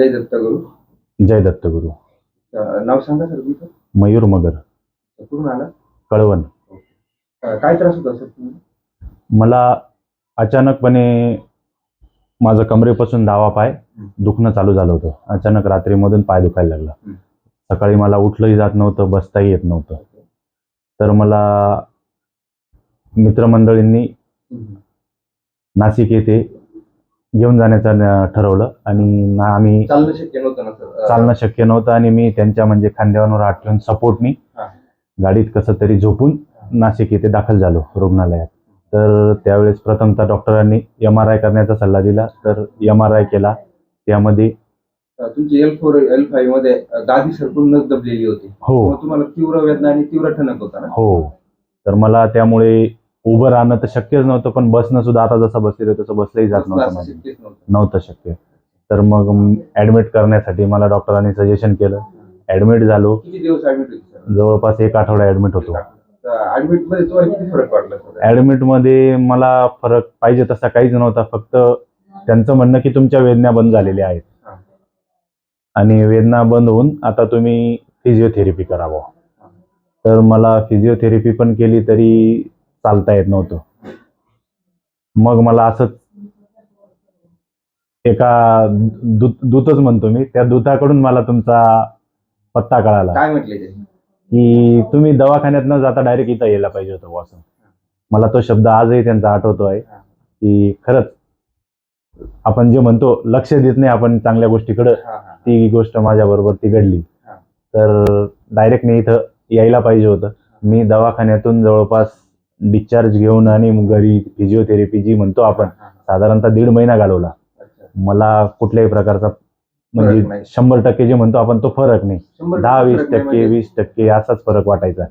जय दत्तगुरु जय दत्तगुरु अं, नाव सांगा सर तुमचं. मयूर मगर. कुठून आला कळवण. अं, काय त्रास होता सर तुम्हाला? मला अचानकपणे माझं कमरेपासून डावा पाय दुखणं चालू झालं होतं. अचानक रात्रीमधून पाय दुखायला लागला. हं. सकाळी मला उठलंही जात नव्हतं बसताही येत नव्हतं. तर मला मित्रमंडळींनी नाशिक येथे घेऊन जाण्याचं ठरवलं. आणि ना आम्ही चालणं शक्य नव्हतं ना सर? चालणं शक्य नव्हतं आणि मी त्यांच्या म्हणजे खांद्यावर हात ठेवून सपोर्टनी. गाडीत कसं तरी झोपून नाशिक येथे दाखल झालो रुग्णालयात. तर त्यावेळेस प्रथमतः डॉक्टरांनी एम आर आय करण्याचा सल्ला दिला. तर एम आर आय केला. त्यामध्ये तुमची एल फोर एल फाईव्हमध्ये गादी सरकून नस दबलेली होती. हो. तुम्हाला तीव्र वेदना आणि तीव्र ठणक होता ना? हो. तर मला त्यामुळे उभं राहणं तर शक्यच नव्हतं पण बसणं सुद्धा आता जसं बसलेलं तसं बसलंही जात नव्हतं नव्हतं. शक्य. तर मग ऍडमिट करण्यासाठी मला डॉक्टरांनी सजेशन केलं. ऍडमिट झालो. जवळपास एक आठवडा ऍडमिट होतो. ऍडमिटमध्ये मला फरक पाहिजे तसा काहीच नव्हता फक्त त्यांचं म्हणणं की तुमच्या वेदना बंद झालेल्या आहेत. आणि वेदना बंद होऊन आता तुम्ही फिजिओथेरपी करावं. तर मला फिजिओथेरपी पण केली तरी चालता येत नव्हतं. मग मला असंच एका दूत दूतच म्हणतो मी त्या दूताकडून मला तुमचा पत्ता कळाला. काय म्हटले ते? की तुम्ही दवाखान्यात न जाता डायरेक्ट इथं यायला पाहिजे होतं असं मला तो शब्द आजही त्यांचा आठवतो आहे. की खरंच आपण जे म्हणतो लक्ष देत नाही आपण चांगल्या गोष्टीकडं ती गोष्ट माझ्या बरोबर ती घडली. तर डायरेक्ट मी इथं यायला पाहिजे होतं. मी दवाखान्यातून जवळपास डिस्चार्ज घेऊन आणि घरी फिजिओथेरपी जी म्हणतो आपण. साधारणतः दीड महिना घालवला. मला कुठल्याही प्रकारचा म्हणजे. शंभर टक्के जे म्हणतो आपण तो फरक नाही. दहा वीस टक्के म्हणजे- वीस टक्के असाच फरक वाटायचा.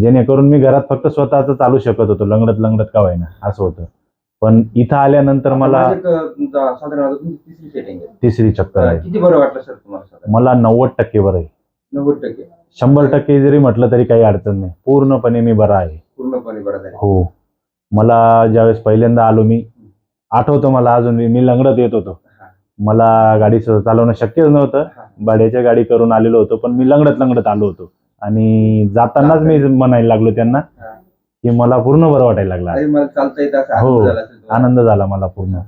जेणेकरून मी घरात फक्त स्वतःच चालू शकत होतो लंगडत लंगडत का व्हायना असं होतं. पण इथं आल्यानंतर मला तुमची तिसरी चक्कर आहे. मला नव्वद टक्के बरं आहे. नव्वद टक्के. शंभर टक्के जरी म्हटलं तरी काही अडचण नाही. पूर्णपणे मी बरा आहे. पूर्णपणे बरं झालं हो मला ज्यावेळेस पहिल्यांदा आलो मी आठवतं मला अजून मी- मी लंगडत येत होतो. मला गाडी स- चालवणं शक्यच नव्हतं. भाड्याच्या गाडी करून आलेलो होतो पण मी लंगडत लंगडत आलो होतो आणि जातानाच मी म्हणायला लागलो त्यांना हा. की मला पूर्ण बरं वाटायला लागलं अरे मला चालता येत असं हो. आनंद झाला असेल तुम्हाला. आनंद झाला मला पूर्ण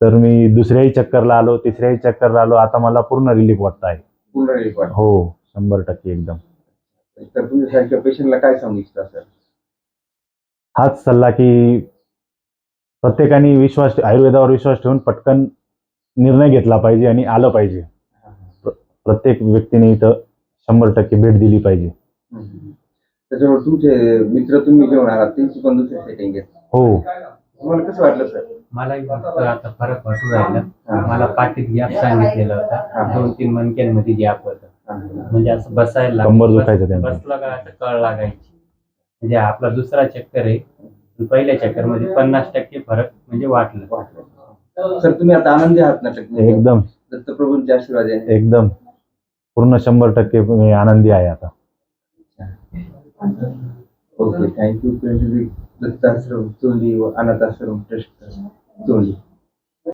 तर मी दुसऱ्याही चक्करला आलो तिसऱ्याही चक्करला आलो आता मला पूर्ण रिलीफ वाटत आहे पूर्ण. हो शंभर टक्के एकदम तर तुमच्यासारख्या पेशंटला काय सांगू इच्छिता सर हाच सल्ला की प्रत्येकाने विश्वास आयुर्वेदावर विश्वास ठेवून पटकन निर्णय घेतला पाहिजे आणि आलं पाहिजे. प्रत्येक व्यक्तीने इथं शंभर टक्के भेट दिली पाहिजे. त्याच्यावर तुमचे मित्र तुम्ही घेऊन आलात त्यांची पण दुसरी सेटिंग आहे. हो. तुम्हाला कसं वाटलं सर? मला आता फरक वाटू राहिला. मला पाठीत गॅप सांगितलेला. होता. दोन तीन मणक्यांमध्ये गॅप होता. म्हणजे असं बसायला. कंबर दुखायचं. बसलं का असं कळ लागायची. म्हणजे आपला दुसरा चक्कर आहे. पहिल्या चक्करमध्ये पन्नास टक्के फरक म्हणजे वाटलं. सर तुम्ही आता आनंदी आहात ना एकदम. दत्तप्रभूंचे आशीर्वाद आहे. एकदम. पूर्ण शंभर टक्के मी आनंदी आहे आता. ओके थँक्यू दत्ताश्रम चोंडी व अनाथाश्रम ट्रस्ट चोंडी.